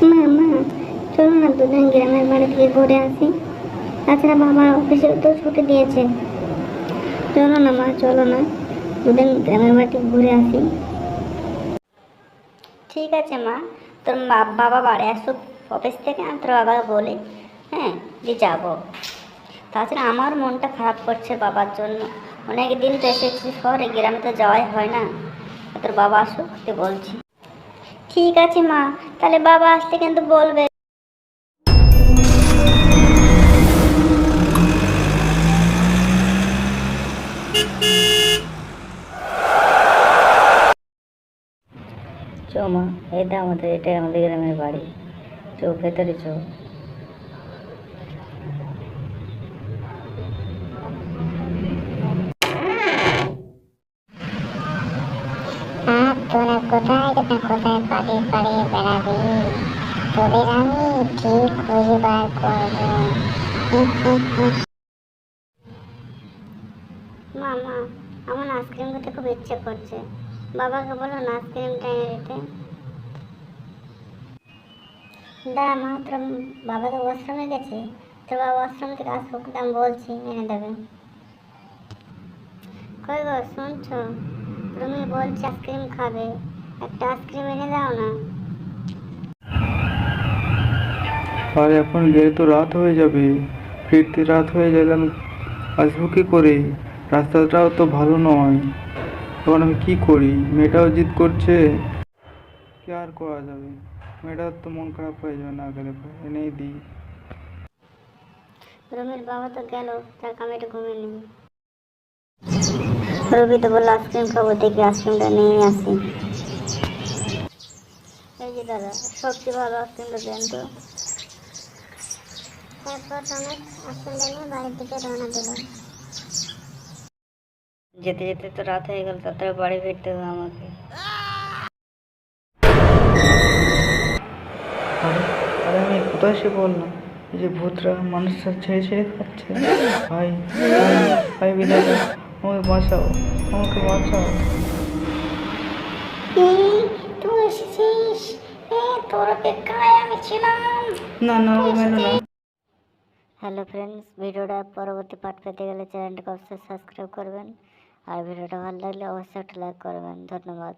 মা মা, চলো না দুজন গ্রামের বাড়ি থেকে ঘুরে আসি। তাছাড়া বাবা অফিসে তো ছুটি দিয়েছে। চলো না মা, চলো না দুদিন গ্রামের বাড়ি ঘুরে আসি। ঠিক আছে মা, তোর বাবা বাড়ি আসুক, অফিস থেকে আমি তোর বাবাকে বলি হ্যাঁ যে যাব। তাছাড়া আমার মনটা খারাপ করছে বাবার জন্য। অনেক দিন তো এসেছি, শহরে, গ্রামে তো যাওয়াই হয় না। তোর বাবা আসুক বলছি। ঠিক আছে, মা। তাহলে বাবা আসলে কিন্তু বলবে। চো, মা এটা আমাদের, এটাই আমাদের গ্রামের বাড়ি। চো, ভেতরে চো আর তোরা কোথায় না কোথায় পালিয়ে পালিয়ে বেড়াবি? তোদের আমি ঠিক খুঁজে করব? মা মা, আমার আইসক্রিম খেতে খুব ইচ্ছে করছে। বাবাকে বলো না আইসক্রিমটা এনে দিতে। দাঁড়া মা, তোর বাবা তো ওয়াশরুমে গেছে? তোর বাবা ওয়াশরুম থেকে আসুক, আমি বলছি, এনে দেবে। কই গো, শুনছো? তুমি বলছি আইসক্রিম খাবে। একটা আইসক্রিম এনে দাও না। আর এখন গেলে তো রাত হয়ে যাবে ফিরতে রাত হয়ে গেলে আমি আসব কি করে? রাস্তাটাও তো ভালো নয়। তখন আমি কী করি? মেয়েটাও জিদ করছে। কি আর করা যাবে? মেয়েটার তো মন খারাপ হয়ে যাবে না গেলে এনেই দিই। রুমির বাবা তো গেল তার আমি একটু ঘুমিয়ে রবি তো বলল আইসক্রিম খাব দেখি আইসক্রিমটা নিয়ে আসি। এই যে দাদা সবচেয়ে ভালো আইসক্রিমটা দেন তো। তারপর রমেশ আইসক্রিমটা নিয়ে বাড়ির দিকে রওনা দিল যেতে যেতে তো রাত হয়ে গেল তাড়াতাড়ি বাড়ি ফিরতে হবে আমাকে। আরে আমি কোথায় এসে বললাম যে ভূতরা মানুষটা ছেড়ে ছেড়ে খাচ্ছে। ভাই ভাই বিধাতা আমাকে বাঁচাও আমাকে বাঁচাও। না না ও মেলো না। হ্যালো ফ্রেন্ডস ভিডিওটা পরবর্তী পার্ট পেতে গেলে চ্যানেলটাকে অবশ্যই সাবস্ক্রাইব করবেন। আর ভিডিওটা ভালো লাগলে অবশ্যই একটা লাইক করবেন। ধন্যবাদ।